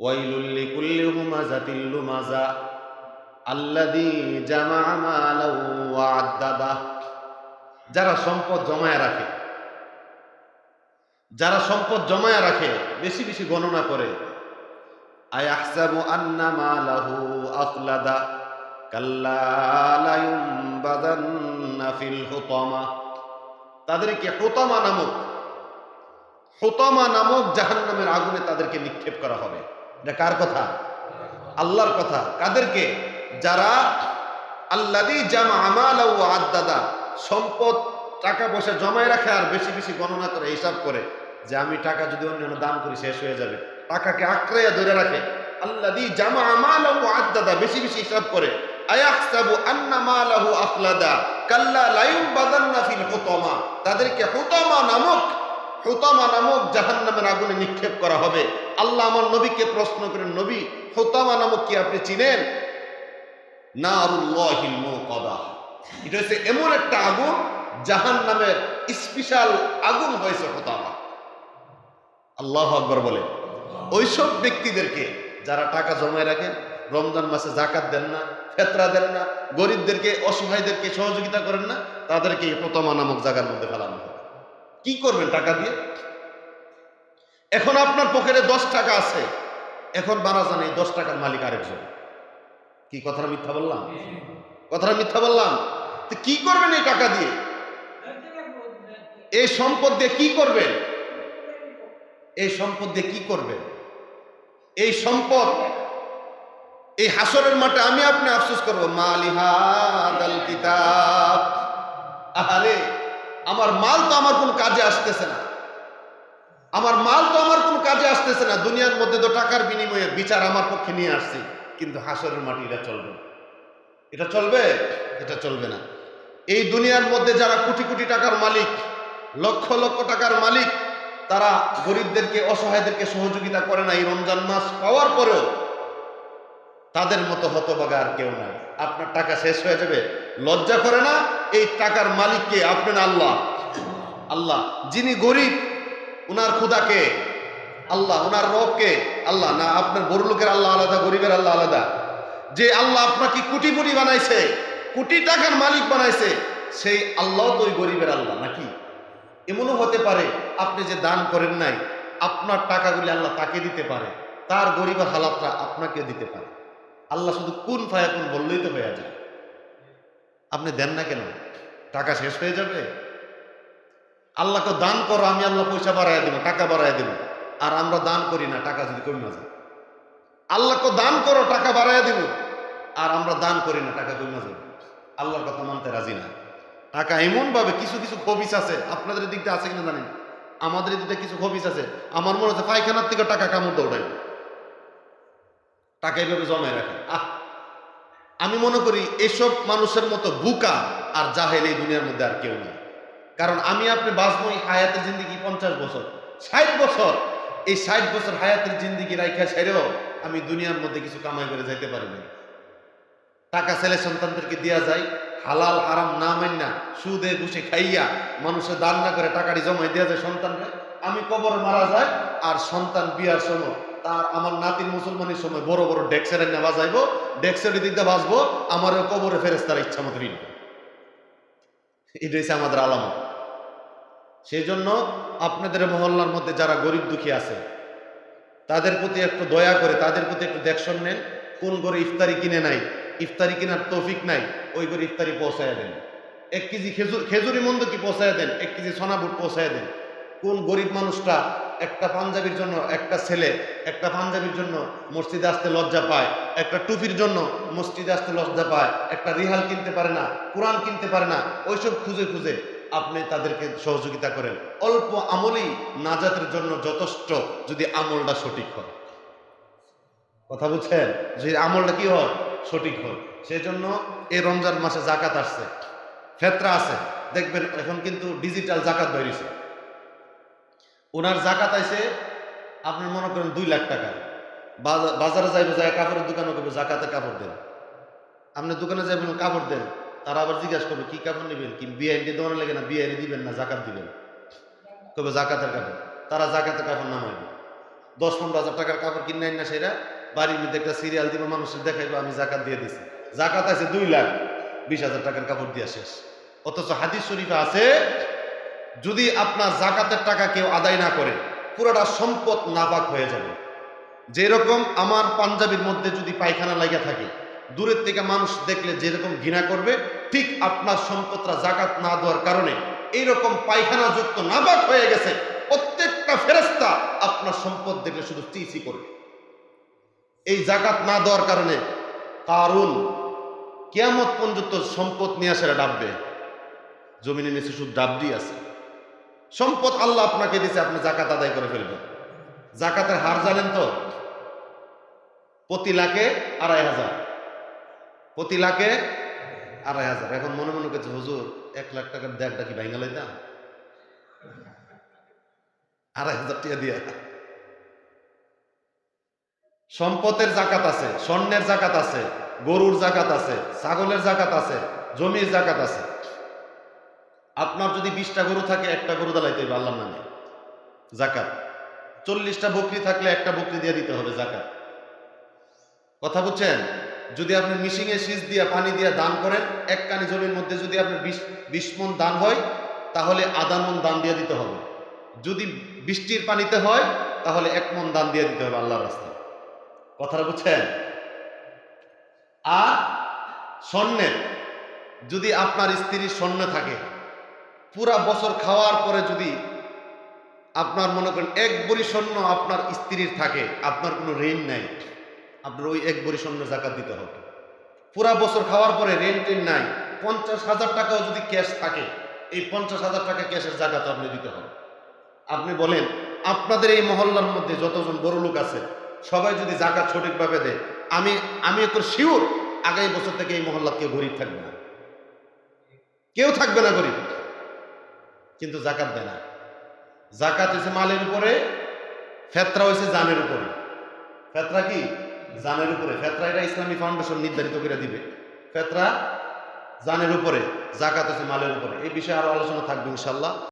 ওয়াইলুল লিকুল্লি হুমাযাতিল লুমাযা আল্লাযী জামা'a মালাও ওয়া আদ্দাদা যারা সম্পদ জমায় রাখে, যারা সম্পদ জমায় রাখে, বেশি বেশি গণনা করে। আয়াহসাবু আন্না মালাহু আখলাদা কাল্লা তাদেরকে হুতামা নামক হুতামা নামক জাহান্নামের আগুনে তাদেরকে নিক্ষেপ করা হবে। এটা কার কথা? আল্লাহর কথা। কাদেরকে? যারা আল্লাদি জামা আমাল ও আদাদা, সম্পদ, টাকা পয়সা জমায় রাখে আর বেশি বেশি গণনা করে, হিসাব করে, যে আমি টাকা যদি অন্য দান করি, শেষ হয়ে যাবে। টাকাকে আঁকড়াইয়া ধরে রাখে। আল্লাদি জামা আমাল ও আদাদা বেশি বেশি হিসাব করে তাদেরকে হুতামা নামক হুতামা নামক জাহান্নামের আগুনে নিক্ষেপ করা হবে। আল্লাহ আমার নবীকে প্রশ্ন করেন, নবী, হুতামা নামক কি আপনি চিনেন? মুকাদা এটা হচ্ছে এমন একটা আগুন, জাহান নামের স্পেশাল আগুন হয়েছে হুতামা। আল্লাহ আকবর বলে। ওইসব ব্যক্তিদেরকে যারা টাকা জমায় রাখেন, রমজান মাসে জাকাত দেন না, ফেতরা দেন না, গরিবদেরকে, অসহায়দেরকে সহযোগিতা করেন না, তাদেরকে এই নামক জায়গার মধ্যে ফেলানো হবে। কি করবেন টাকা দিয়ে? এখন আপনার পকেটে দশ টাকা আছে। এখন বানা জানে দশ টাকার মালিক আরেকজন। কি কথাটা মিথ্যা বললাম? কথাটা মিথ্যা বললাম? তো কি করবেন এই টাকা দিয়ে? এই সম্পদ দিয়ে কি করবেন? এই সম্পদ দিয়ে কি করবেন? এই সম্পদ, এই হাসরের মাঠে আমি আপনি আফসোস করব মালিহাদাল কিতাব। আহারে, আমার মাল তো আমার কোন কাজে আসতেছে না। আমার মাল তো আমার কোন কাজে আসতেছে না। দুনিয়ার মধ্যে তো টাকার বিনিময়ে বিচার আমার পক্ষে নিয়ে আসছি। কিন্তু হাসরের মাটি এটা চলবে। এটা চলবে? এটা চলবে না। এই দুনিয়ার মধ্যে যারা কোটি কোটি টাকার মালিক, লক্ষ লক্ষ টাকার মালিক, তারা গরিবদেরকে, অসহায়দেরকে সহযোগিতা করে না। এই রমজান মাস পাওয়ার পরেও তাদের মতো হতবাগা আর কেউ নাই। আপনার টাকা শেষ হয়ে যাবে। লজ্জা করে না? এই টাকার মালিককে আপনার আল্লাহ। আল্লাহ, যিনি গরিব উনার খুদাকে আল্লাহ, উনার রবকে, আল্লাহ, না, আপনার বড় লোকের আল্লাহ আলাদা, গরিবের আল্লাহ আলাদা। যে আল্লাহ আপনাকে কোটি কোটি বানাইছে, কোটি টাকার মালিক বানাইছে, সেই আল্লাহ তো ওই গরিবের আল্লাহ নাকি? এমনও হতে পারে, আপনি যে দান করেন নাই, আপনার টাকাগুলি আল্লাহ তাকে দিতে পারে, তার গরিবের হালাতটা আপনাকে দিতে পারে। আল্লাহ শুধু কোন ফায়া কোন বললেই তো হয়ে যায়। আপনি দেন না কেন? টাকা শেষ হয়ে যাবে? আল্লাহকে দান করো, আমি আল্লাহ পয়সা বাড়াই দেবো, টাকা বাড়াই দেবো। আর আমরা দান করি না, টাকা যদি কমে যায়। আল্লাহকে দান করো, টাকা বাড়াই দেব। আর আমরা দান করি না, টাকা কমে যাবে আল্লাহর কথা মানতে রাজি না। টাকা এমন ভাবে কিছু কিছু খবিস আছে, আপনাদের দিকটা আছে কিনা জানেন আমাদের দিকটা কিছু খবিস আছে। আমার মনে হচ্ছে পায়খানার থেকে টাকা কামড় দৌড়াইবে টাকা এইভাবে জমায় রাখে। আহ! আমি মনে করি এসব মানুষের মতো বুকা আর জাহেল এই দুনিয়ার মধ্যে আর কেউ নেই। কারণ আমি আপনি বাঁচবো এই হায়াতের জিন্দিগি পঞ্চাশ বছর। ষাট বছর। এই ষাট বছর হায়াতের জিন্দিগি রাইখা ছেড়েও আমি দুনিয়ার মধ্যে কিছু কামাই করে যাইতে পারি না টাকা ছেলে সন্তানদেরকে দেওয়া যায়, হালাল আরাম না মান্না সুদে ঘুষে খাইয়া মানুষের দান না করে টাকাটি জমাই দেওয়া যায় সন্তানকে আমি কবর মারা যায় আর সন্তান বিয়ার সময় তার আমার নাতির মুসলমানের সময় বড় বড় ডেক্সের না বাজাইবো, ডেক্সের দিক বাঁচবো, আমারও কবরে ফেরেস তার ইচ্ছা মতো এটা হচ্ছে আমাদের আলামত। সেই জন্য আপনাদের মহল্লার মধ্যে যারা গরিব দুঃখী আছে, তাদের প্রতি একটু দয়া করে, তাদের প্রতি একটু দেখশন নেন, কোন করে ইফতারি কিনে নাই, ইফতারি কেনার তৌফিক নাই, ওই করে ইফতারি পৌঁছায় দেন। এক কেজি খেজুর, খেজুরি মন্দ কি পৌঁছায় দেন? এক কেজি সোনাবুট পৌঁছায় দেন। কোন গরিব মানুষটা একটা পাঞ্জাবির জন্য একটা ছেলে, একটা পাঞ্জাবির জন্য মসজিদে আসতে লজ্জা পায়, একটা টুপির জন্য মসজিদে আসতে লজ্জা পায়, একটা রিহাল কিনতে পারে না, কোরআন কিনতে পারে না, ওইসব খুঁজে খুঁজে আপনি তাদেরকে সহযোগিতা করেন। অল্প আমলই নাজাতের জন্য যথেষ্ট যদি আমলটা সঠিক হয়। কথা বুঝছেন? যদি আমলটা কি হয়? সঠিক হয়। সেই জন্য এই রমজান মাসে জাকাত আসছে। ফেতরা আছে। দেখবেন এখন কিন্তু ডিজিটাল জাকাত বেরিয়েছে। ওনার জাকাত আইছে, আপনি মনে করেন দুই লাখ টাকা। বাজা- বাজারে যাইবে যায় কাপড়ের দোকানে করবে জাকাতের কাপড় দেন। আপনি দোকানে যাবেন কাপড় দেন। তারা আবার জিজ্ঞাসা করবে, কি কাপড় নেবেন? কি বিআইনি দোকানে লাগে না? বিআইনি দিবেন না, জাকাত দিবেন? কবে জাকাতের কাপড়। তারা জাকাতের কাপড় নামাইবে দশ পনেরো হাজার টাকার কাপড় কিনে না সেটা বাড়ির মধ্যে একটা সিরিয়াল দিব, মানুষের দেখাইবো, আমি জাকাত দিয়ে দিছি। জাকাত আছে দুই লাখ বিশ হাজার টাকার কাপড় দিয়া শেষ। অথচ হাদিস শরীফে আছে, যদি আপনার জাকাতের টাকা কেউ আদায় না করে, পুরোটা সম্পদ নাপাক হয়ে যাবে। যেরকম আমার পাঞ্জাবির মধ্যে যদি পায়খানা লাগিয়া থাকে দূরের থেকে মানুষ দেখলে যেরকম ঘৃণা করবে, ঠিক আপনার সম্পদটা জাকাত না দেওয়ার কারণে এইরকম পায়খানা যুক্ত নাবাক হয়ে গেছে। প্রত্যেকটা ফেরেস্তা আপনার সম্পদ দেখলে শুধু চিচি করবে। এই জাকাত না দেওয়ার কারণে কারুন কেয়ামত পর্যন্ত সম্পদ নিয়ে আসে ডাববে। জমিনে নিচে শুধু ডাবডি আছে। সম্পদ আল্লাহ আপনাকে দিয়েছে, আপনি জাকাত আদায় করে ফেলবেন। জাকাতের হার জানেন তো? প্রতি লাখে আড়াই হাজার। প্রতি লাখে আড়াই হাজার। এখন মনে মনে করছে, হুজুর, এক লাখ টাকার দেড়টা কি ভাইঙ্গা লইতাম আড়াই হাজার টাকা দিয়া। সম্পদের জাকাত আছে, স্বর্ণের জাকাত আছে, গরুর জাকাত আছে, ছাগলের জাকাত আছে, জমির জাকাত আছে। আপনার যদি বিশটা গরু থাকে, একটা গরু দালাইতে হবে আল্লাহর নামে। জাকাত। চল্লিশটা বকরি থাকলে একটা বকরি দিয়ে দিতে হবে জাকাত। কথা বুঝছেন? যদি আপনি মিশিংয়ে শীষ দিয়ে পানি দিয়ে দান করেন, এক কানি জমির মধ্যে যদি আপনি বিশ বিশ মন দান হয়, তাহলে আধা মন দান দিয়ে দিতে হবে। যদি বৃষ্টির পানিতে হয়, তাহলে এক মন দান দিয়ে দিতে হবে আল্লাহর রাস্তায়। কথাটা বুঝছেন? আর স্বর্ণের, যদি আপনার স্ত্রীর স্বর্ণ থাকে, পুরা বছর খাওয়ার পরে যদি আপনার মনে করেন এক বড়ি স্বর্ণ আপনার স্ত্রীর থাকে, আপনার কোনো ঋণ নাই। আপনার ওই এক বড়ি স্বর্ণ জাকাত দিতে হবে। পুরা বছর খাওয়ার পরে ঋণ টেন নাই, পঞ্চাশ হাজার টাকাও যদি ক্যাশ থাকে, এই পঞ্চাশ হাজার টাকা ক্যাশের জাকাত আপনি দিতে হবে। আপনি বলেন, আপনাদের এই মহল্লার মধ্যে যতজন বড় লোক আছে, সবাই যদি জাকাত সঠিকভাবে দেয়, আমি আমি একটু শিওর আগামী বছর থেকে এই মহল্লার কেউ গরিব থাকবে না। কেউ থাকবে না গরিব। কিন্তু জাকাত দেয় না। জাকাত হয়েছে মালের উপরে, ফেতরা হয়েছে জানের উপরে। ফেতরা কি? জানের উপরে। ফেতরা এটা ইসলামী ফাউন্ডেশন নির্ধারিত করে দিবে। ফেতরা জানের উপরে, জাকাত হচ্ছে মালের উপরে। এই বিষয়ে আরও আলোচনা থাকবে ইনশাল্লাহ